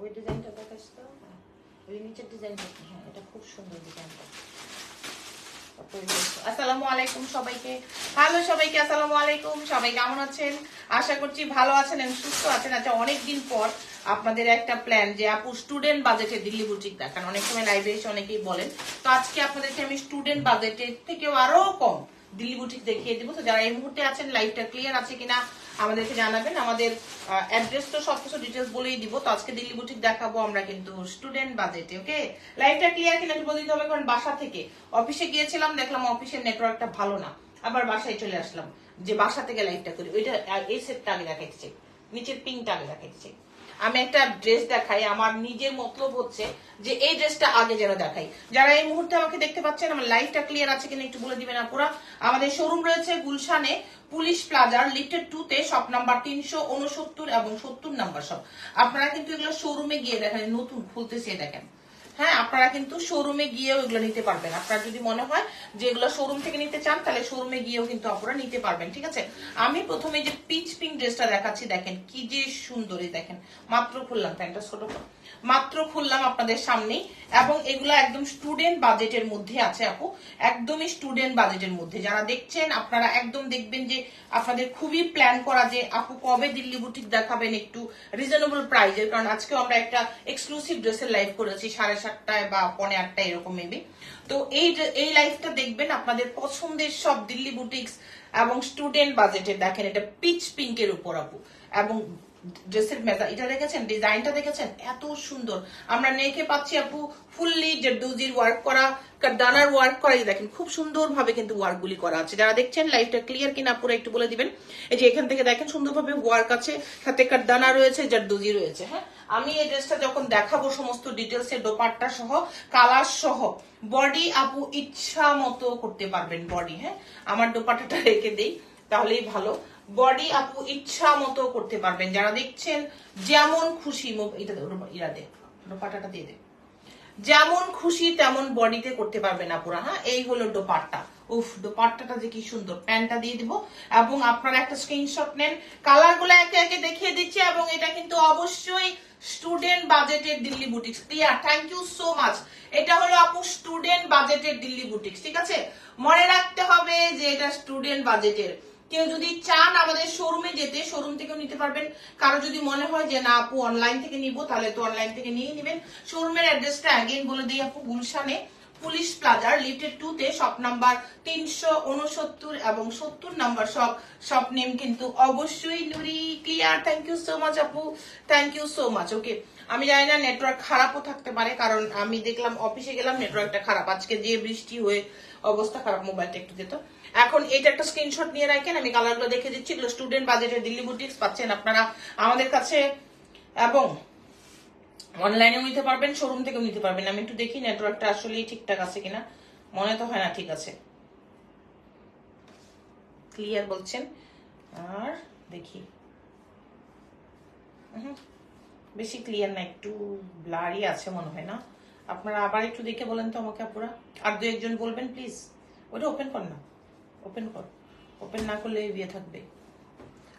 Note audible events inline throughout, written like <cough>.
ওই ডিজাইনটা দেখাস তো? ওই নিচের ডিজাইনটা? হ্যাঁ এটা খুব সুন্দর ডিজাইনটা। আসসালামু আলাইকুম সবাইকে। সবাইকে, আসসালামু আলাইকুম। সবাই কেমন আছেন? আশা করছি ভালো আছেন এবং সুস্থ আছেন। আচ্ছা অনেকদিন পর আপনাদের একটা প্ল্যান যে আপু স্টুডেন্ট বাজেটে দিল্লি বুটিক দেখান। অনেক সময় এসে অনেকেই বলেন, তো আজকে আপনাদেরকে আমি স্টুডেন্ট বাজেটের থেকেও আরও কম দিল্লি বুটিক দেখিয়ে দিব। তো যারা এই মুহূর্তে আছেন লাইভটা ক্লিয়ার আছে কিনা আমাদেরকে জানাবেন। আমাদের অ্যাড্রেস তো সবকিছু ডিটেলস বলেই দিব। তো আজকে দিল্লি বুটিক দেখাবো আমরা কিন্তু স্টুডেন্ট বাজেটে ওকে লাইভটা ক্লিয়ার কিনা বলে দিতে হবে, কারণ বাসা থেকে অফিসে গিয়েছিলাম, দেখলাম অফিসের নেটওয়ার্কটা ভালো না। আবার বাসায় চলে আসলাম, যে বাসা থেকে লাইভটা করি। ওইটা এই সেটটা আগে দেখাচ্ছি নিচের পিংটা আগে দেখাইছে আমি একটা ড্রেস দেখাই, আমার নিজের মতলব হচ্ছে যে এই ড্রেসটা আগে যেন দেখাই। যারা এই মুহূর্তে আমাকে দেখতে পাচ্ছেন, আমার লাইফটা ক্লিয়ার আছে কিনা একটু বলে দিবেন আপুরা। আমাদের শোরুম রয়েছে গুলশানে পুলিশ প্লাজার লিফটেড টু তে শপ নাম্বার তিনশো উনসত্তর এবং সত্তর নাম্বার শপ আপনারা কিন্তু এগুলো শোরুমে গিয়ে দেখেন, নতুন খুলতে খুলতেছে দেখেন। হ্যাঁ আপনারা কিন্তু শোরুমে গিয়েও এগুলো নিতে পারবেন। আপনারা যদি মনে হয় যে এগুলো শোরুম থেকে নিতে চান, তাহলে শোরুমে গিয়েও কিন্তু আপনারা নিতে পারবেন, ঠিক আছে? আমি প্রথমে যে পিচ পিঙ্ক ড্রেসটা দেখাচ্ছি, দেখেন কি যে সুন্দরী, দেখেন। মাত্র খুললাম, প্যান্টটা ছোট। মাত্র খুললাম আপনাদের সামনেই এবং এগুলো একদম স্টুডেন্ট বাজেটের মধ্যে আছে আপু। একদমই স্টুডেন্ট বাজেটের মধ্যে। যারা দেখছেন, আপনারা একদম দেখবেন যে আপনাদের খুবই প্ল্যান করা যে আপু কবে দিল্লি বুটিক দেখাবেন একটু রিজনেবল প্রাইজের কারণ আজকেও আমরা একটা এক্সক্লুসিভ ড্রেসের লাইভ করেছি, সাড়ে সাতটায় বা পনে আটটায় এরকম মেবি তো এই এই লাইভটা দেখবেন, আপনাদের পছন্দের সব দিল্লি বুটিক্স এবং স্টুডেন্ট বাজেটের দেখেন, এটা পিচ পিঙ্কের উপর আপু। এবং ড্রেসের মেজা, এটা দেখেছেন? ডিজাইনটা দেখেছেন? এত সুন্দর। আমরা নেকে পাচ্ছি আপু ফুললি জেডুজির ওয়ার্ক করা ওয়ার্ক করা দেখেন, খুব সুন্দর ভাবে কিন্তু ওয়ার্ক গুলি করা আছে। যারা দেখছেন লাইফটা ক্লিয়ার কিনা পুরো একটু বলে দিবেন। এই যে এখান থেকে দেখেন, সুন্দরভাবে ওয়ার্ক আছে। সাথে কাদানা রয়েছে জেডুজি রয়েছে হ্যাঁ? আমি এই ড্রেসটা যখন দেখাবো, সমস্ত ডিটেলস এর দোপাট্টা সহ কালার সহ বডি আপু ইচ্ছা মতো করতে পারবেন বডি হ্যাঁ? আমার দোপাট্টাটা রেখে দেই, তাহলেই ভালো। বডি আপু ইচ্ছা মতো করতে পারবেন। যারা দেখছেন, যেমন খুশি এটা দিয়ে দে। যেমন খুশি, তেমন বডিতে করতে পারবেন আপুরা হ্যাঁ? এই হলো দোপাট্টা। উফ, দোপাট্টাটা যে কি সুন্দর। প্যান্টটা দিয়ে দিব এবং আপনারা একটা স্ক্রিনশট নেন। কালারগুলো একে একে দেখিয়ে দিচ্ছি এবং এটা কিন্তু অবশ্যই স্টুডেন্ট বাজেটের Delhi boutiques clear thank you so much এটা হলো আপু স্টুডেন্ট বাজেটের দিল্লি বুটিক্স ঠিক আছে? মনে রাখতে হবে যে এটা স্টুডেন্ট বাজেটের কেউ যদি চান আমাদের শোরুমে যেতে শোরুম থেকেও নিতে পারবেন। কারও যদি মনে হয় যে, না, আপু অনলাইন থেকে নিব, তাহলে তো অনলাইন থেকে নিয়ে নেবেন। শোরুমের অ্যাড্রেসটা অ্যাগেন বলে দিই আপু, গুলশানে, পুলিশ প্লাজার লিফটেড টু তে শপ নাম্বার তিনশো উনসত্তর এবং সত্তর নাম্বার শপ শপ নেম কিন্তু অবশ্যই নুরি clear thank you so much আপু। Thank you so much okay আমি জানি না নেটওয়ার্ক খারাপও থাকতে পারে, কারণ আমি দেখলাম, অফিসে গেলাম নেটওয়ার্কটা খারাপ। আজকে যে বৃষ্টি হয়ে, অবস্থা খারাপ, মোবাইলটা একটু যেত এখন এটা একটা স্ক্রিনশট নিয়ে রাখেন, আমি কালারগুলো দেখে দিচ্ছি, এগুলো স্টুডেন্ট বাজেটের দিল্লি বুটিক্স পাচ্ছেন আপনারা আমাদের কাছে। এবং অনলাইনেও নিতে পারবেন শোরুম থেকেও নিতে পারবেন। আমি একটু দেখি নেটওয়ার্কটা আসলেই ঠিকঠাক আছে কিনা। মনে তো হয় না ঠিক আছে। ক্লিয়ার বলছেন। আর দেখি। বেশি ক্লিয়ার না, একটু ব্লারি আছে মনে হয় না। আপনারা আবার একটু দেখে বলেন তো আমাকে আপুরা। আর দু একজন বলবেন প্লিজ ওটা ওপেন কর না। ওপেন কর। ওপেন না করলে বিয়ে থাকবে।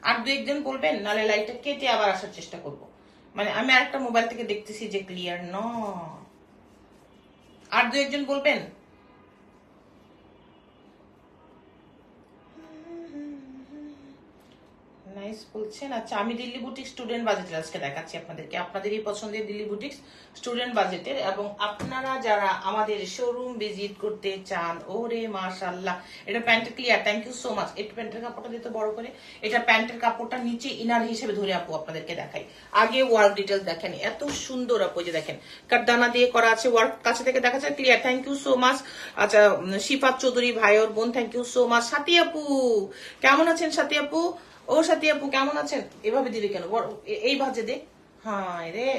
আর দু একজন বলবেন, নালে লাইটটা কেটে আবার আসার চেষ্টা করব। মানে আমি আরেকটা মোবাইল থেকে দেখতেছি যে ক্লিয়ার ন আর দু একজন বলবেন নাইস বলছেন আচ্ছা আমি দিল্লি বুটিক স্টুডেন্ট বাজেটের আজকে দেখাচ্ছি আপনাদেরকে। আপনাদেরই পছন্দের দিল্লি বুটিক স্টুডেন্ট বাজেটের এবং আপনারা যারা আমাদের শোরুম ভিজিট করতে চান, ওরে মাশাল্লাহ এটা প্যান্টের clear thank you so much এটা প্যান্টের কাপড়টা দিতে বড় করে, এটা প্যান্টের কাপড়টা নিচে ইনার হিসেবে ধরে আপু আপনাদেরকে দেখাই। আগে ওয়ার্ক ডিটেলস দেখেন, এত সুন্দর আপু যে দেখেন, কারদানা দিয়ে করা আছে ওয়ার্ক কাছে থেকে দেখা যায় clear thank you so much আচ্ছা শিফাত চৌধুরী ভাই ওর বোন থ্যাংক ইউ সো মাচ সাথী আপু, কেমন আছেন সাথী আপু? ও সাথী আপু কেমন আছেন? এভাবে দিবি কেন? এই ভাজে দে। হ্যাঁ রে।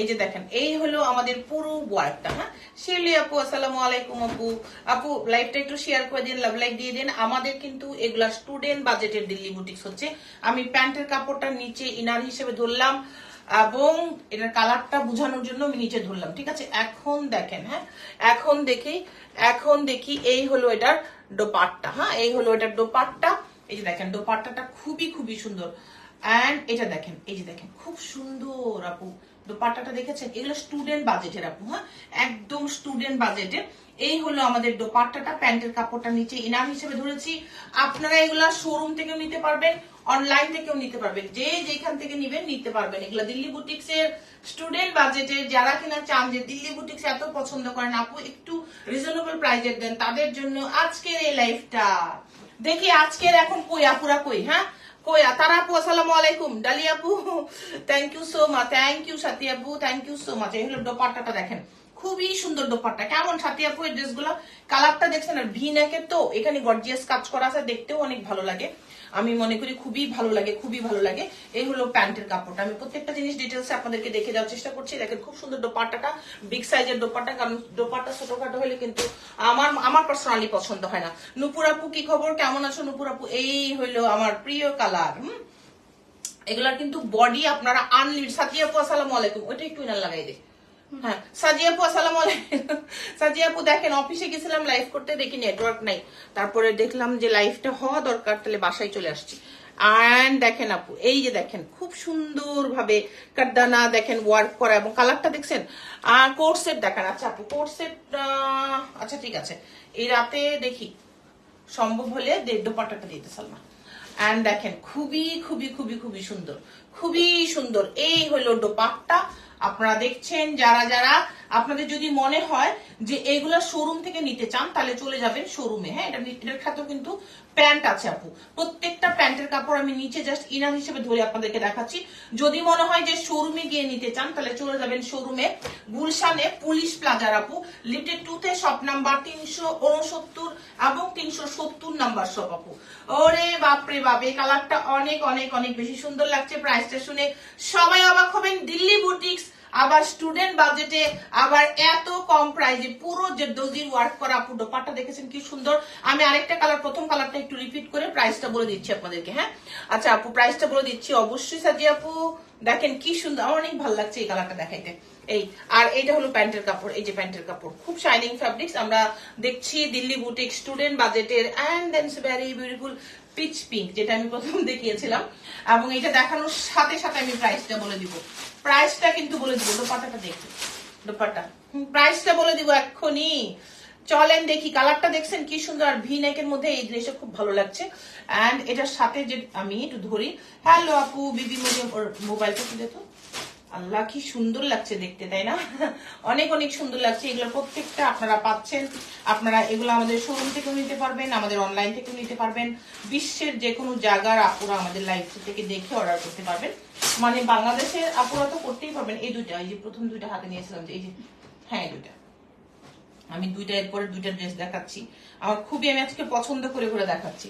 এই যে দেখেন এই হলো আমাদের পুরো ওয়ার্কটা হ্যাঁ? শিরলি আপু আসসালামু আলাইকুম আপু। আপু লাইভটা একটু শেয়ার করে দিন লাভ লাইক দিয়ে দিন। আমাদের কিন্তু এগুলা স্টুডেন্ট বাজেটের দিল্লি বুটিক্স হচ্ছে। আমি প্যান্টের কাপড়টা নিচে ইনার হিসেবে ধরলাম এবং এটার কালারটা বোঝানোর জন্য আমি নিচে ধরলাম ঠিক আছে? এখন দেখেন হ্যাঁ? এখন দেখি এখন দেখি এই হলো এটার দোপাট্টা হ্যাঁ? এই হলো এটা দোপাট্টা। এই যে দেখেন, দোপাট্টাটা খুবই খুবই সুন্দর। অ্যান্ড এটা দেখেন, এই যে দেখেন, খুব সুন্দর আপু। দোপাট্টাটা দেখেছেন? এগুলো স্টুডেন্ট বাজেটের আপু হ্যাঁ? একদম স্টুডেন্ট বাজেটের এই হলো আমাদের দোপাট্টাটা, প্যান্টের কাপড়টা নিচে ইনাম হিসেবে ধরেছি। আপনারা এগুলা শোরুম থেকে নিতে পারবেন। অনলাইন থেকেও নিতে পারবেন যে যেখান থেকে নিবেন, নিতে পারবেন। এগুলা দিল্লি বুটিক্স এর স্টুডেন্ট বাজেটে যারা কিনা চান যে দিল্লি বুটিক্স এত পছন্দ করেন, আপু একটু রিজনেবল প্রাইজের দেন, তাদের জন্য আজকের এই লাইফটা দেখি আজকের এখন কই, আপুরা কই হ্যাঁ? কই, তারা আপু, আসসালামু আলাইকুম। ডালি আপু thank you so much thank you Sathi আপু থ্যাংক ইউ সো মাচ এই হলো দোপাট্টাটা দেখেন। খুবই সুন্দর দোপাট্টা। কেমন সাথী আপু এই ড্রেসগুলো কালারটা দেখছেন আর ভি নেকের তো? এখানে গর্জিয়াস কাজ করা আছে, দেখতেও অনেক ভালো লাগে। আমি মনে করি খুবই ভালো লাগে, খুবই ভালো লাগে। এই হলো প্যান্টের কাপড়টা। আমি প্রত্যেকটা জিনিস ডিটেলসে আপনাদেরকে দেখে যাওয়ার চেষ্টা করছি। দেখেন খুব সুন্দর দোপাট্টাটা বিগ সাইজের দোপাট্টা, কারণ দোপাট্টা ছোটখাটো হলে কিন্তু আমার আমার পার্সোনালি পছন্দ হয় না। নুপুর আপু, কি খবর? কেমন আছো নুপুর আপু? এই হইল আমার প্রিয় কালার হুম? এগুলার কিন্তু বডি আপনারা আনলিমিট সাজিয়া আপু, আসসালামু আলাইকুম। ওইটা একটু ইনার লাগাই দে। হ্যাঁ। আপু দেখেন, অফিসে গেছিলাম লাইভ করতে দেখি নেটওয়ার্ক নাই। তারপরে দেখলাম যে হওয়া দরকার, তাহলে বাসায় চলে আসছি। অ্যান্ড দেখেন আপু, এই যে দেখেন, খুব সুন্দর ভাবে কাটদানা দেখেন ওয়ার্ক করা এবং কালারটা দেখছেন? আর কোট সেট দেখেন আচ্ছা আপু কোট আচ্ছা ঠিক আছে। এই রাতে দেখি, সম্ভব হলে দেড় দোপাট্টাটা দিতে সালমা। অ্যান্ড দেখেন, খুবই খুবই খুবই খুবই সুন্দর খুবই সুন্দর। এই হলো দোপাট্টা। আপনারা দেখছেন যারা যারা আপনাদের যদি মনে হয় যে এইগুলা শোরুম থেকে নিতে চান, তাহলে চলে যাবেন শোরুমে হ্যাঁ এটা এটার খাতেও কিন্তু প্যান্ট আছে আপু। প্রত্যেকটা প্যান্টের কাপড় আমি নিচে জাস্ট ইনার হিসেবে ধরে আপনাদেরকে দেখাচ্ছি। যদি মনে হয় যে শোরুমে গিয়ে নিতে চান, তাহলে চলে যাবেন শোরুমে গুলশানে পুলিশ প্লাজার আপু। লিফটেড টু তে শপ নাম্বার তিনশো উনসত্তর এবং তিনশো সত্তর নাম্বার শপ আপু। ওরে বাপরে বাপ, এই কালারটা অনেক অনেক অনেক বেশি সুন্দর লাগছে। প্রাইসটা শুনে সবাই অবাক হবেন। দিল্লি বুটিক্স আবার স্টুডেন্ট বাজেটে আবার এত কম প্রাইজে পুরো যে দজির ওয়ার্ক করা আপু দোপাট্টা দেখেছেন কি সুন্দর। আমি আরেকটা কালার প্রথম কালারটা একটু রিপিট করে প্রাইসটা বলে দিচ্ছি আপনাদেরকে হ্যাঁ? আচ্ছা আপু প্রাইসটা বলে দিচ্ছি অবশ্যই সাজি আপু। দেখেন কি সুন্দর, আমার অনেক ভালো লাগছে এই কালারটা দেখাইতে। এই, আর এইটা হলো প্যান্টের কাপড়, এই যে প্যান্টের কাপড়, খুব শাইনিং ফ্যাব্রিক্স আমরা দেখছি দিল্লি বুটিক স্টুডেন্ট বাজেটের and then very beautiful peach pink যেটা আমি প্রথম দেখিয়েছিলাম। এবং এটা দেখানোর সাথে সাথে আমি প্রাইসটা বলে দিব। প্রাইসটা কিন্তু বলে দিব দোপাটাটা দেখি দোপাটা প্রাইসটা বলে দিব এক্ষুনি। চলেন দেখি, কালারটা দেখছেন কি সুন্দর, আর ভি নেকের মধ্যে এই ড্রেসটা খুব ভালো লাগছে। অ্যান্ড এটার সাথে যে আমি একটু ধরি, হ্যালো আপু, বিবি মোদি ওর মোবাইলটা তুলে তো। আল্লাহ কি সুন্দর লাগছে দেখতে, তাই না? অনেক অনেক সুন্দর লাগছে। এগুলো প্রত্যেকটা আপনারা পাচ্ছেন। আপনারা এগুলো আমাদের শোরুম থেকেও নিতে পারবেন, আমাদের অনলাইন থেকেও নিতে পারবেন। বিশ্বের যে কোনো জায়গার আপুরা আমাদের লাইভ থেকে দেখে অর্ডার করতে পারবেন। মানে বাংলাদেশের আপুরা তো করতেই পারবেন। এই দুইটা, এই যে প্রথম দুইটা হাতে নিয়েছিলাম যে এই যে হ্যাঁ এই দুইটা। আমি দুইটা, এরপরে দুইটা ড্রেস দেখাচ্ছি। আমার খুবই, আমি আজকে পছন্দ করে করে দেখাচ্ছি।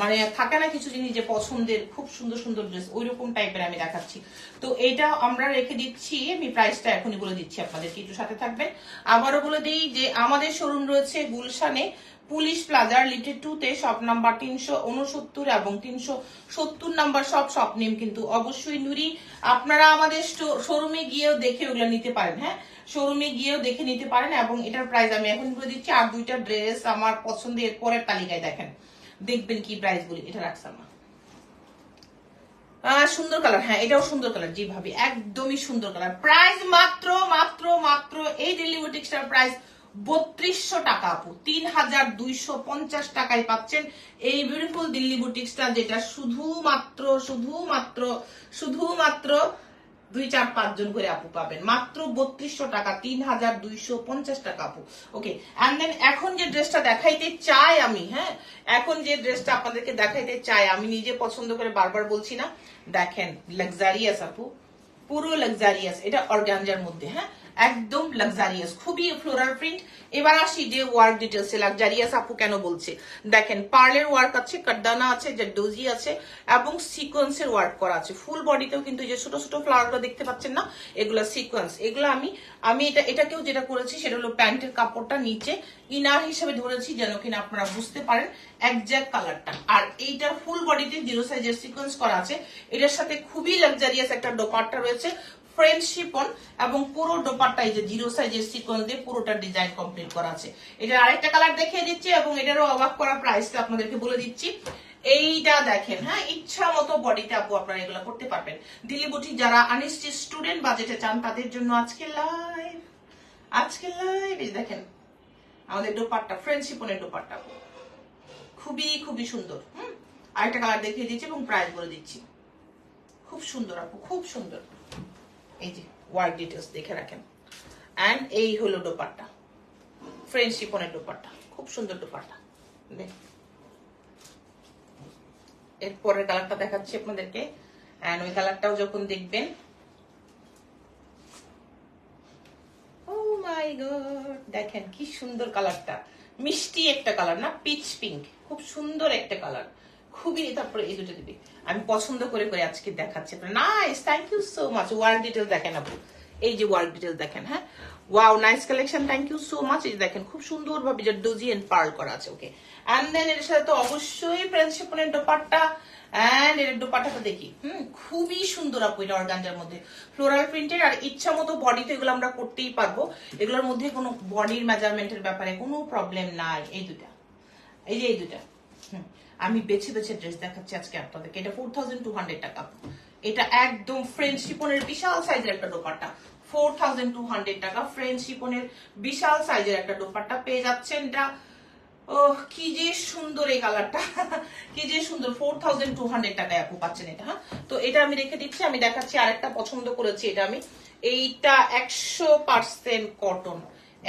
মানে থাকে না কিছু জিনিস যে পছন্দের, খুব সুন্দর সুন্দর ড্রেস ওই রকম টাইপের আমি দেখাচ্ছি। তো এইটা আমরা রেখে দিচ্ছি, আমি প্রাইসটা এখনই বলে দিচ্ছি আপনাদেরকে, একটু সাথে থাকবেন। আবারও বলে দিই যে আমাদের শোরুম রয়েছে গুলশানে পুলিশ প্লাজার লিমিটেড টু তে শপ নাম্বার তিনশো উনসত্তর এবং তিনশো সত্তর নাম্বার সব শপ নেম কিন্তু অবশ্যই নুরি। আপনারা আমাদের শোরুমে গিয়েও দেখে ওগুলো নিতে পারেন হ্যাঁ? শোরুমে গিয়েও দেখে নিতে পারেন এবং এটার প্রাইস আমি এখন বলে দিচ্ছি। আর দুইটা ড্রেস আমার পছন্দের পরের তালিকায় দেখেন। দেখবেন কি প্রাইস বলি এটা না আহ, সুন্দর কালার হ্যাঁ এটাও সুন্দর কালার জি ভাবি একদমই সুন্দর কালার প্রাইস মাত্র মাত্র মাত্র এই ডেলি বুটিক্সটার প্রাইস বত্রিশশো টাকা আপু তিন হাজার দুইশো পঞ্চাশ টাকায় পাচ্ছেন এই বিউটিফুল দিল্লি বুটিক্সটা যেটা শুধুমাত্র শুধুমাত্র শুধুমাত্র দুই চার পাঁচ জন করে আপু পাবেন। মাত্র বত্রিশশো টাকা, তিন হাজার দুইশো পঞ্চাশ টাকা আপু। ওকে অ্যান্ড দেন এখন যে ড্রেসটা দেখাইতে চাই আমি হ্যাঁ এখন যে ড্রেসটা আপনাদেরকে দেখাইতে চাই, আমি নিজে পছন্দ করে বারবার বলছি না। দেখেন লাক্সারিয়াস আপু, পুরো লাক্সারিয়াস এটা অর্গানজার মধ্যে হ্যাঁ। একদম লাক্সারিয়াস খুবই ফ্লোরাল প্রিন্ট এবার আসি যে ওয়ার্ক ডিটেলসে লাক্সারিয়াস আপু কেন বলছে? দেখেন পার্লের ওয়ার্ক আছে কাড্ডানা আছে ডোজি আছে, এবং সিকোয়েন্সের ওয়ার্ক করা আছে। ফুল বডিতেও কিন্তু যে ছোট ছোট ফ্লাওয়ারগুলো দেখতে পাচ্ছেন না, এগুলো সিকোয়েন্স এগুলো আমি আমি এটা, এটাকেও যেটা করেছি, সেটা হলো প্যান্টের কাপড়টা নিচে, ইনার হিসেবে ধরেছি, যেন কিনা আপনারা বুঝতে পারেন একজ্যাক্ট কালারটা আর এইটার ফুল বডিতে জিরো সাইজের সিকোয়েন্স করা আছে। এটার সাথে খুবই লাক্সারিয়াস একটা দোপাট্টা রয়েছে। ফ্রেঞ্চ শিপন এবং পুরো দোপাট্টা এই যে জিরো সাইজের সিকোয়েন্স দিয়ে পুরোটা ডিজাইন কমপ্লিট করা আছে। এটা আরেকটা কালার দেখিয়ে দিচ্ছি এবং এটারও অবাক করা প্রাইসটা আপনাদেরকে বলে দিচ্ছি। এইটা দেখেন হ্যাঁ ইচ্ছা মতো বডিতে আপু আপনারা এগুলো করতে পারবেন। দিল্লি বুটি যারা আনিস্টি স্টুডেন্ট বাজেটে চান তাদের জন্য আজকে লাইভ আজকে লাইভ দেখেন, আমাদের ডোপারটা ফ্রেন্ডশিপনের আপু। খুবই খুবই সুন্দর, হুম? আরেকটা কালার দেখিয়ে দিচ্ছি এবং প্রাইস বলে দিচ্ছি। খুব সুন্দর আপু, খুব সুন্দর। এই যে ওয়ার্ক ডিটেলস দেখে রাখেন। অ্যান্ড এই হলো দোপাট্টা। ফ্রেন্ডশিপনের দোপাট্টা। খুব সুন্দর দোপাট্টা। দেখ। এর পরের কালারটা দেখাচ্ছি আপনাদেরকে। অ্যান্ড ওই কালারটাও যখন দেখবেন ও গড দেখেন কি সুন্দর কালারটা মিষ্টি একটা কালার না পিচ পিঙ্ক খুব সুন্দর একটা কালার খুবই তারপরে এই দুটো দিবি। আমি পছন্দ করে করে আজকে দেখাচ্ছি। Nice thank you so much work detail দেখেন আপু। এই যে ওয়ার্ক ডিটেল দেখেন হ্যাঁ? Wow nice collection thank you so much এই দেখেন খুব সুন্দর ভাবে যে ডোজি এন্ড পার্ল করা আছে ওকে অ্যান্ড দেন এর সাথে তো অবশ্যই প্রিন্সিপালের দোপাট্টা। অ্যান্ড এর দোপাট্টাটা দেখি। হুম খুবই সুন্দর আপু এটা অর্গানজার মধ্যে। ফ্লোরাল প্রিন্টের আর ইচ্ছা মতো বডিতে এগুলো আমরা করতেই পারব। এগুলোর মধ্যে কোনো বডির মেজারমেন্টের ব্যাপারে কোনো প্রবলেম নাই। এই দুটা। এই যে এই দুটা। হুম, আমি বেছে বেছে ড্রেস দেখাচ্ছি আজকে আপনাদেরকে। এটা ফোর থাউজেন্ড টু হান্ড্রেড টাকা। এটা একদম ফ্রেঞ্চ শিপনের বিশাল সাইজের একটা dupatta. Four thousand two hundred টাকা ফ্রেঞ্চ শিপনের বিশাল সাইজের একটা দোপাট্টা পেয়ে যাচ্ছেন এটা। ও কি যে সুন্দর এই কালারটা। কি যে সুন্দর। ফোর থাউজেন্ড টু হান্ড্রেড টাকায় আপু পাচ্ছেন এটা হ্যাঁ? তো এটা আমি রেখে দিচ্ছি, আমি দেখাচ্ছি আরেকটা পছন্দ করেছি এটা আমি। এইটা একশো পার্সেন্ট কটন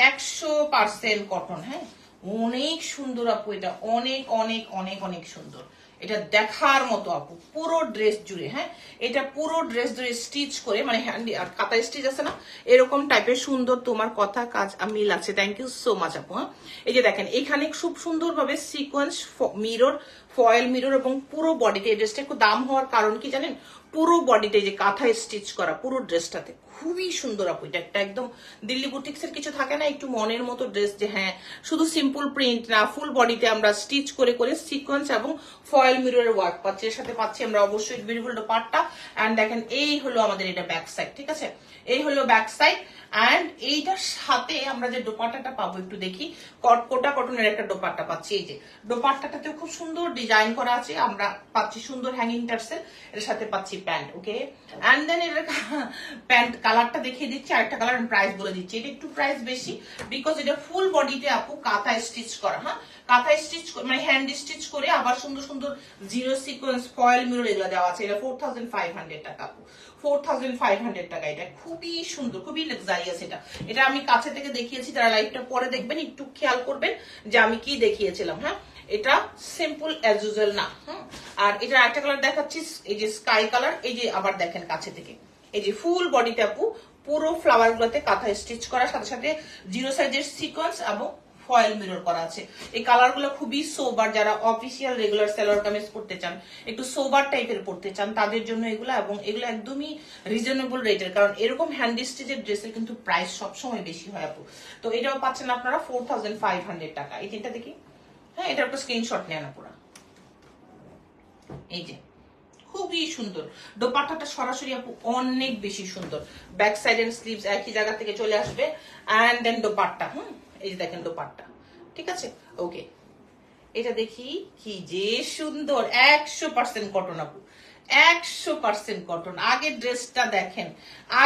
একশো পার্সেন্ট কটন হ্যাঁ? অনেক সুন্দর আপু, এটা অনেক অনেক অনেক অনেক সুন্দর। এটা দেখার মতো আপু, পুরো ড্রেস জুড়ে হ্যাঁ? এটা পুরো ড্রেস জুড়ে স্টিচ করে মানে হ্যান্ডি আর কাতা স্টিচ আছে না? এরকম টাইপের সুন্দর তোমার কথা, কাজ মিল আছে। থ্যাংক ইউ সো মাচ আপু হ্যাঁ? এই যে দেখেন, এখানে খুব সুন্দরভাবে সিকোয়েন্স মিরর ফয়েল মিরর এবং পুরো বডিতে এই ড্রেসটা একটু দাম হওয়ার কারণ কি জানেন? পুরো বডিতে যে কাঁথায় স্টিচ করা, পুরো ড্রেসটাতে খুবই সুন্দর আপু, এটা একটা একদম দিল্লি বুটিক্স এর কিছু থাকে না, একটু মনের মতো ড্রেস যে হ্যাঁ শুধু সিম্পল প্রিন্ট না ফুল বডিতে আমরা স্টিচ করে করে সিকোয়েন্স এবং ফয়েল মিররের ওয়ার্ক পাচ্ছি। এর সাথে পাচ্ছি আমরা অবশ্যই বিউটিফুল পার্টটা অ্যান্ড দেখেন, এই হলো আমাদের এটা ব্যাক সাইড ঠিক আছে? এই হলো ব্যাক সাইড অ্যান্ড এইটার সাথে আমরা যে দোপাট্টাটা পাবো, একটু দেখি। কটকোটা কটনের একটা দোপাট্টা পাচ্ছি, এই যে। দোপাট্টাটাতে খুব সুন্দর ডিজাইন করা আছে। আমরা পাচ্ছি সুন্দর হ্যাঙ্গিং টার্সেল এর সাথে পাচ্ছি প্যান্ট ওকে অ্যান্ড দেন এর <laughs> প্যান্ট কালারটা দেখিয়ে দিচ্ছি, আরেকটা কালার প্রাইস বলে দিচ্ছি। এটা একটু প্রাইস বেশি বিকজ এটা ফুল বডিতে আপু কাঁথায় স্টিচ করা হ্যাঁ? কাঁথায় স্টিচ মানে হ্যান্ড স্টিচ করে আবার সুন্দর সুন্দর জিরো সিকোয়েন্স ফয়েল মিরর এগুলো দেওয়া আছে। এটা ফোর থাউজেন্ড ফাইভ হান্ড্রেড টাকা আপু। ফোর থাউজেন্ড ফাইভ হান্ড্রেড টাকা এটা। খুবই সুন্দর, খুবই লাক্সারিয়াস এটা। এটা আমি কাছে থেকে দেখিয়েছি তারা লাইভটা পরে দেখবেন, একটু খেয়াল করবেন যে আমি কি দেখিয়েছিলাম হ্যাঁ? এটা সিম্পল অ্যাজ ইউজুয়াল না হ্যাঁ আর এটা একটা কালার দেখাচ্ছি, এই যে স্কাই কালার এই যে আবার দেখেন কাছে থেকে। এই যে ফুল বডিতে আপু, পুরো ফ্লাওয়ার গুলোতে কাঁথা স্টিচ করার সাথে সাথে জিরো সাইজের সিকোয়েন্স এবং ফয়েল মিরর করা আছে। এই কালারগুলো খুবই সোবার যারা অফিসিয়াল রেগুলার সেলার কামিজ পড়তে চান, একটু সোবার টাইপের পড়তে চান, তাদের জন্য এগুলো এবং এগুলো একদমই রিজনেবল রেটের কারণ এরকম হ্যান্ডি স্টিচের ড্রেসের কিন্তু প্রাইস সবসময় বেশি হয় আপু। তো এটাও পাচ্ছেন আপনারা ফোর থাউজেন্ড ফাইভ হান্ড্রেড টাকা। এই তিনটা দেখি। হ্যাঁ এটা একটা স্ক্রিনশট নেন পুরা এই যে। খুবই সুন্দর। দোপাট্টাটা সরাসরি আপু অনেক বেশি সুন্দর। ব্যাক সাইড এন্ড স্লিভস একই জায়গা থেকে চলে আসবে। অ্যান্ড দেন দোপাট্টা, হুম? এই যে দেখেন দোপাট্টা। ঠিক আছে? ওকে এটা দেখি কি যে সুন্দর। একশো পার্সেন্ট কটন আপু। একশো পার্সেন্ট কটন আগের ড্রেসটা দেখেন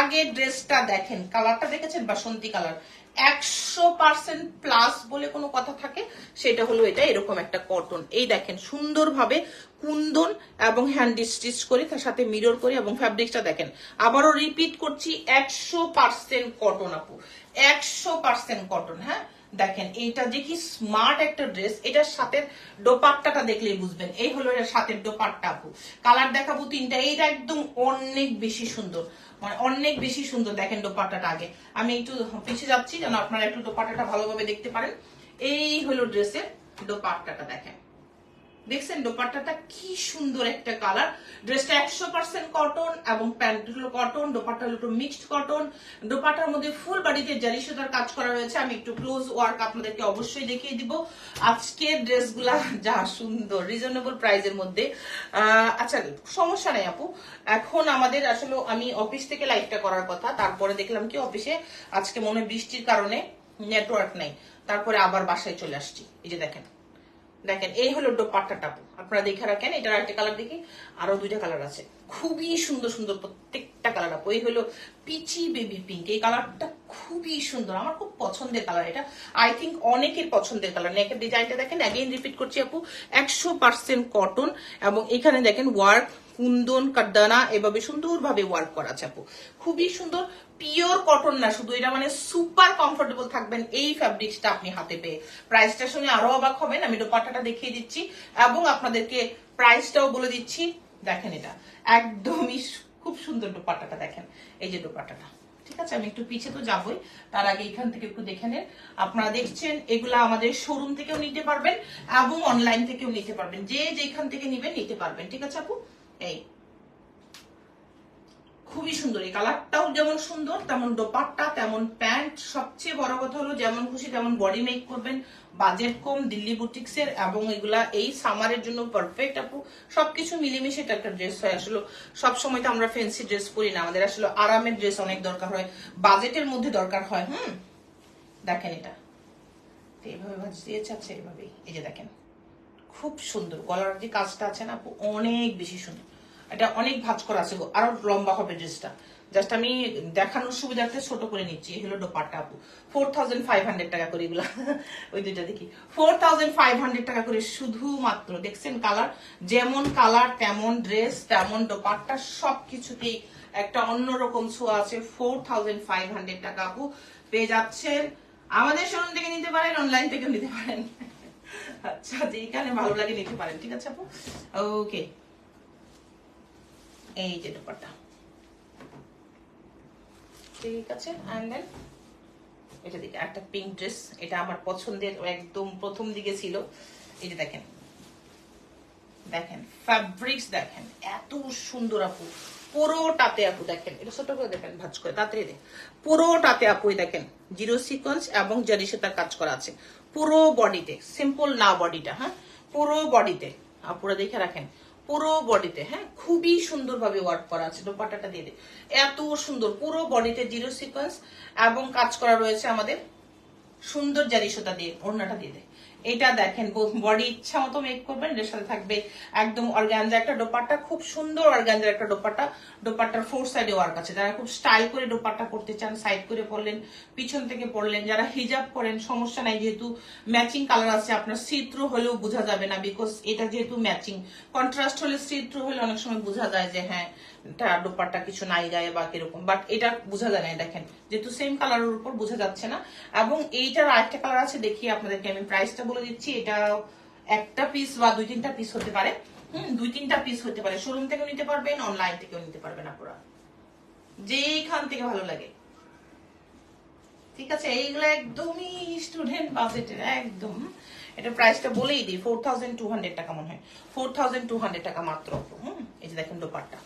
আগের ড্রেসটা দেখেন কালারটা দেখেছেন বাসন্তী কালার একশো পার্সেন্ট প্লাস বলে কোনো কথা থাকে, সেটা হলো এটা এরকম একটা কটন এই দেখেন, সুন্দরভাবে কুন্দন এবং হ্যান্ড স্টিচ করে, তার সাথে মিরর করে এবং ফ্যাব্রিক্সটা দেখেন। আবারও রিপিট করছি, একশো পার্সেন্ট কটন আপু, একশো পার্সেন্ট কটন হ্যাঁ? দেখেন, এইটা যে কি স্মার্ট একটা ড্রেস এটার সাথে দোপাট্টাটা দেখলেই বুঝবেন। এই হলো এটার সাথে দোপাট্টা আপু। কালার দেখাবো তিনটা, এইটা একদম অনেক বেশি সুন্দর। মানে অনেক বেশি সুন্দর, দেখেন দোপাট্টাটা আগে। আমি একটু পিছিয়ে যাচ্ছি, যেন আপনারা একটু দোপাট্টাটা ভালোভাবে দেখতে পারেন। এই হলো ড্রেসের দোপাট্টাটা, দেখেন। দেখছেন দোপাট্টাটা কি সুন্দর একটা কালার ড্রেসটা একশো পার্সেন্ট কটন এবং প্যান্ট হলো কটন দোপাট্টা হলো মিক্সড কটন দোপাট্টার মধ্যে ফুল বাড়িতে জারি সুতার কাজ করা রয়েছে। আমি একটু ক্লোজ ওয়ার্ক আপনাদেরকে অবশ্যই দেখিয়ে দিব। আজকের ড্রেসগুলা যা সুন্দর রিজনেবল প্রাইসের মধ্যে। আচ্ছা সমস্যা নেই আপু। এখন আমাদের আসলে আমি অফিস থেকে লাইভটা করার কথা। তারপরে দেখলাম কি অফিসে আজকে মনে বৃষ্টির কারণে নেটওয়ার্ক নেই। তারপরে আবার বাসায় চলে আসছি। এই যে দেখেন। দেখেন, এই হলো দোপাট্টাটা আপনারা দেখে রাখেন, এটার একটা কালার দেখি আরও দুইটা কালার আছে। খুবই সুন্দর সুন্দর প্রত্যেকটা কালার আপু এই হলো পিচি বেবি পিঙ্ক। এই কালারটা খুবই সুন্দর। আমার খুব পছন্দের কালার এটা। আই থিঙ্ক অনেকের পছন্দের কালার। নেকের ডিজাইনটা দেখেন অ্যাগেন রিপিট করছি আপু, একশো পার্সেন্ট কটন এবং এখানে দেখেন ওয়ার্ক কুন্দন কাড্ডানা এভাবে সুন্দরভাবে ওয়ার্ক করা আপু। খুবই সুন্দর পিওর কটন না, শুধু এটা মানে সুপার কমফোর্টেবল থাকবেন এই ফ্যাব্রিক্সটা আপনি হাতে পেয়ে। প্রাইসটা শুনে আরও অবাক হবেন, আমি দোপাট্টাটা দেখিয়ে দিচ্ছি এবং আপনাদেরকে প্রাইসটাও বলে দিচ্ছি। দেখেন এটা, একদমই খুব সুন্দর দোপাট্টাটা দেখেন, এই যে দোপাট্টাটা। ঠিক আছে, আমি একটু পিছে তো যাবই, তার আগে এখান থেকে একটু দেখে নেন। আপনারা দেখছেন, এগুলা আমাদের শোরুম থেকেও নিতে পারবেন এবং অনলাইন থেকেও নিতে পারবেন। যে যেখান থেকে নিবেন, নিতে পারবেন। ঠিক আছে আপু? এই। খুবই সুন্দর, এই কালারটাও যেমন সুন্দর, তেমন দোপাট্টা, তেমন প্যান্ট। সবচেয়ে বড় কথা হলো, যেমন খুশি তেমন বডি মেক করবেন। বাজেট কম, দিল্লি বুটিক্স এর, এবং এগুলা এই সামারের জন্য পারফেক্ট আপু। সবকিছু মিলেমিশে একটা ড্রেস হয়। আসলে সব সময় তো আমরা ফ্যান্সি ড্রেস পরি না। আমাদের আসলে আরামের ড্রেস অনেক দরকার হয়। বাজেটের মধ্যে দরকার হয়, হুম? দেখেন এটা। এইভাবে ভাজ দিয়েছে আচ্ছা এইভাবেই। এই যে দেখেন। খুব সুন্দর। গলার যে কাজটা আছে না অনেক বেশি সুন্দর। এটা অনেক ভাঁজ করা আছে আরও লম্বা হবে ড্রেসটা। জাস্ট আমি দেখানোর সুবিধার্থে ছোট করে নিচ্ছি। হলো দোপাট্টা, আপু। ফোর থাউজেন্ড ফাইভ হান্ড্রেড টাকা করে এগুলা। <laughs> ওই দুইটা দেখি। ফোর থাউজেন্ড ফাইভ হান্ড্রেড টাকা করে শুধুমাত্র। দেখছেন কালার? যেমন কালার, তেমন ড্রেস, তেমন দোপাট্টা, সবকিছুতেই একটা অন্যরকম ছোঁয়া আছে। ফোর থাউজেন্ড ফাইভ হান্ড্রেড টাকা, আপু। পেয়ে যাচ্ছেন। আমাদের শোরুম থেকে নিতে পারেন অনলাইন থেকেও নিতে পারেন। আচ্ছা যেখানে ভালো লাগে নিতে পারেন, ঠিক আছে আপু? ওকে এই যে ঠিক আছে দেন এটা একটা পিঙ্ক ড্রেস এটা আমার পছন্দের একদম প্রথম দিকে ছিল। এই যে দেখেন দেখেন ফ্যাব্রিক্স দেখেন, এত সুন্দর আপু। পুরোটাতে আপু দেখেন, এটা ছোট করে দেখেন, ভাজ করে, তাড়াতাড়ি দেখ পুরোটাতে আপু দেখেন, জিরো সিকোয়েন্স এবং জারি সুতার কাজ করা আছে। পুরো বডিতে সিম্পল না বডিটা হ্যাঁ? পুরো বডিতে আপুরা দেখে রাখেন, পুরো বডিতে হ্যাঁ? খুবই সুন্দরভাবে ওয়ার্ক করা আছে দোপাটাটা দিয়ে এত সুন্দর, পুরো বডিতে জিরো সিকোয়েন্স এবং কাজ করা রয়েছে আমাদের সুন্দর জারি সুতা দিয়ে, ওড়নাটা দিয়ে দেয় এটা দেখেন বডি ইচ্ছা মতো মেক করবেন এর সাথে থাকবে একদম অর্গানজা একটা দোপাট্টা, খুব সুন্দর অর্গানজার একটা দোপাট্টা। দোপাট্টার ফোর সাইডে ওয়ার্ক আছে। যারা খুব স্টাইল করে দোপাট্টা করতে চান সাইড করে পড়লেন পিছন থেকে পড়লেন যারা হিজাব করেন, সমস্যা নাই, যেহেতু ম্যাচিং কালার আছে, আপনার চিত্র হলেও বোঝা যাবে না বিকজ এটা যেহেতু ম্যাচিং কন্ট্রাস্ট হলে চিত্র হলে অনেক সময় বোঝা যায় যে হ্যাঁ দোপাট্টা কিছু নাই গায়ে বা কীরকম। বাট এটা বোঝা যায় না দেখেন, যেহেতু সেম কালারের উপর বোঝা যাচ্ছে না। এবং এইটার আরেকটা কালার আছে দেখি আপনাদেরকে আমি প্রাইসটা বলে দিচ্ছি। এটা একটা পিস বা দুই তিনটা পিস হতে পারে। হুম, দুই তিনটা পিস হতে পারে। শোরুম থেকেও নিতে পারবেন অনলাইন থেকেও নিতে পারবেন আপনারা। যেইখান থেকে ভালো লাগে। ঠিক আছে, এইগুলো একদমই স্টুডেন্ট বাজেটের একদম। এটা প্রাইসটা বলেই দিই ফোর টাকা মনে হয়। ফোর টাকা মাত্র। হুম, এই যে দেখেন দোপাট্টা।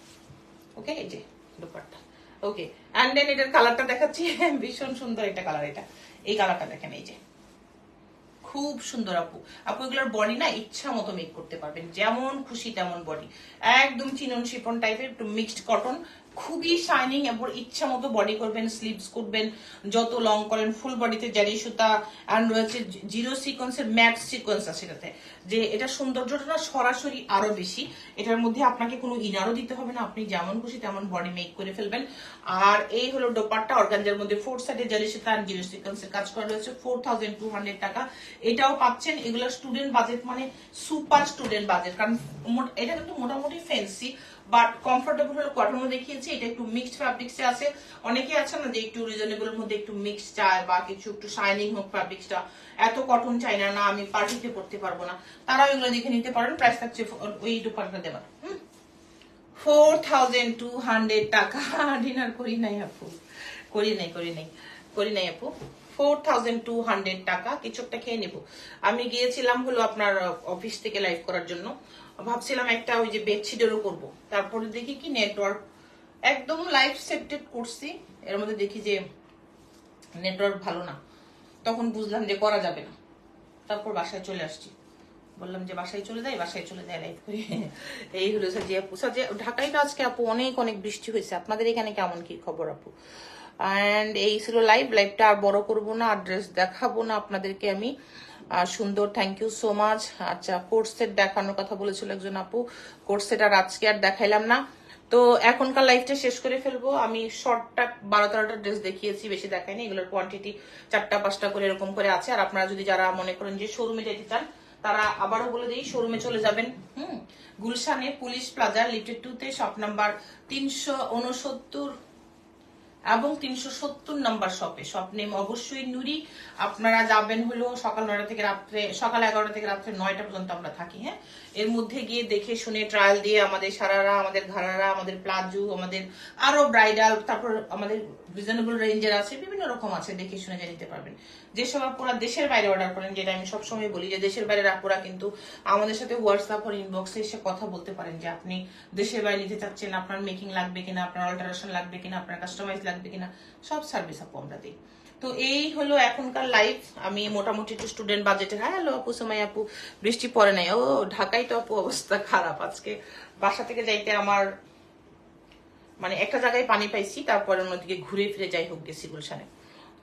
ওকে এই যে দোপাট্টা। ওকে অ্যান্ড দেন এটার কালারটা দেখাচ্ছি। <laughs> ভীষণ সুন্দর এটা কালার এটা। এই কালারটা দেখেন, এই যে। খুব সুন্দর আপু। আপু, এগুলোর বডি না ইচ্ছা মতো মেক করতে পারবেন। যেমন খুশি তেমন বডি একদম চিনন শিপন টাইপের একটু মিক্সড কটন খুবই শাইনিং এবং ইচ্ছা মতো বডি করবেন স্লিভস করবেন, যত লং করেন ফুল বডিতে জারি সুতা আর রয়েছে জিরো সিকোয়েন্সের ম্যাট সিকোয়েন্স আছে এটাতে। যে এটা সৌন্দর্যটা না সরাসরি আরও বেশি, এটার মধ্যে আপনাকে কোনো ইনারও দিতে হবে না, আপনি যেমন খুশি তেমন বডি মেক করে ফেলবেন। আর এই হলো ডোপারটা অর্গানজার মধ্যে ফোর সাইডে জারি সুতা আর জিরো সিকোয়েন্সের কাজ করা রয়েছে ফোর থাউজেন্ড টু হান্ড্রেড টাকা। এটাও পাচ্ছেন, এগুলো স্টুডেন্ট বাজেট মানে সুপার স্টুডেন্ট বাজেট কারণ এটা কিন্তু মোটামুটি ফ্যান্সি বাট কমফোর্টেবল হলো কটনও দেখিয়েছি, এটা একটু মিক্সড ফ্যাব্রিক্সে আছে। অনেকে আছে না যে একটু রিজনেবল মধ্যে একটু মিক্সড চায় বা কিছু একটু শাইনিং হোক ফ্যাব্রিক্সটা এত কটন চাই না না, আমি পার্টিতে পড়তে পারব না। তারাও এগুলো দেখে নিতে পারেন প্রাইস থাকছে ওই দুপাটটা দেবার হুম? ফোর থাউজেন্ড টু হান্ড্রেড টাকা। <laughs> ডিনার করি নাই আপু। করি নাই করি নাই করি নাই আপু। ফোর থাউজেন্ড টু হান্ড্রেড টাকা, কিছু একটা খেয়ে নেব। আমি গিয়েছিলাম হলো আপনার অফিস থেকে লাইভ করার জন্য। ভাবছিলাম একটা ওই যে বেডশিটেরও করব। তারপরে দেখি কি নেটওয়ার্ক একদম লাইভ সেটেড করছি। এর মধ্যে দেখি যে নেটওয়ার্ক ভালো না। তখন বুঝলাম যে করা যাবে না। তারপর বাসায় চলে আসছি। বললাম যে বাসায় চলে যাই, বাসায় চলে যাই লাইভ করি। এই হলো সাজিয়া আপু। সাজিয়া, ঢাকায় তো আজকে আপু অনেক অনেক বৃষ্টি হয়েছে। আপনাদের এখানে কেমন কি খবর আপু? অ্যান্ড এই ছিল লাইভ লাইভটা আর বড় করব না অ্যাড্রেস দেখাবো না আপনাদেরকে আমি। সুন্দর থ্যাংক ইউ সো মাচ আচ্ছা কোর্স সেট দেখানোর কথা বলেছিল একজন আপু। কোর্স সেট আর আজকে আর দেখাইলাম না। তো এখনকার লাইফটা শেষ করে ফেলব। আমি শর্টটা বারো তেরোটা ড্রেস দেখিয়েছি, বেশি দেখাইনি এগুলোর কোয়ান্টিটি চারটা, পাঁচটা করে এরকম করে আছে। আর আপনারা যদি যারা মনে করেন যে শোরুমে যেতে চান, তারা আবারও বলে দিই শোরুমে চলে যাবেন। হুম? গুলশানে পুলিশ প্লাজা লিফটেড টু তে শপ নাম্বার তিনশো উনসত্তর এবং তিনশো সত্তর নাম্বার শপে। শপ নেম অবশ্যই নুরি। আপনারা যাবেন হলো সকাল নয়টা থেকে রাত্রে, সকাল এগারোটা থেকে রাত্রে নয়টা পর্যন্ত আমরা থাকি হ্যাঁ? এর মধ্যে গিয়ে দেখে শুনে ট্রায়াল দিয়ে আমাদের সারারা, আমাদের ঘাড়ারা আমাদের প্লাজো, আমাদের আরও ব্রাইডাল তারপর আমাদের রিজনেবল রেঞ্জের আছে, বিভিন্ন রকম আছে, দেখে শুনে যা নিতে পারবেন। যেসব আপনারা দেশের বাইরে অর্ডার করেন, যেটা আমি সবসময় বলি যে দেশের বাইরের আপুরা কিন্তু আমাদের সাথে হোয়াটসঅ্যাপ আর ইনবক্সে এসে কথা বলতে পারেন যে আপনি দেশের বাইরে নিতে চাচ্ছেন, আপনার মেকিং লাগবে কিনা, আপনার অল্টারেশন লাগবে কিনা, আপনার কাস্টমাইজ লাগবে কিনা, সব সার্ভিস আপু আমরা দিই। তো এই হলো এখনকার লাইফ আমি মোটামুটি একটু স্টুডেন্ট বাজেটের হ্যাঁ হ্যালো আপু সময় আপু, বৃষ্টি পড়ে নাই। ও, ঢাকায় তো আপু অবস্থা খারাপ আজকে। বাসা থেকে যাইতে আমার মানে একটা জায়গায় পানি পাইছি, তারপরে অন্যদিকে ঘুরে ফিরে যাই হোক গেছি গুলশানে।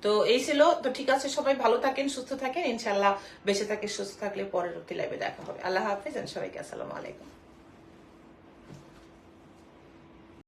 তো এই ছিল। তো ঠিক আছে, সবাই ভালো থাকেন, সুস্থ থাকেন। ইনশাল্লাহ বেঁচে থাকে সুস্থ থাকলে পরের লাইভে দেখা হবে। আল্লাহ হাফিজ সবাইকে আসসালামু আলাইকুম।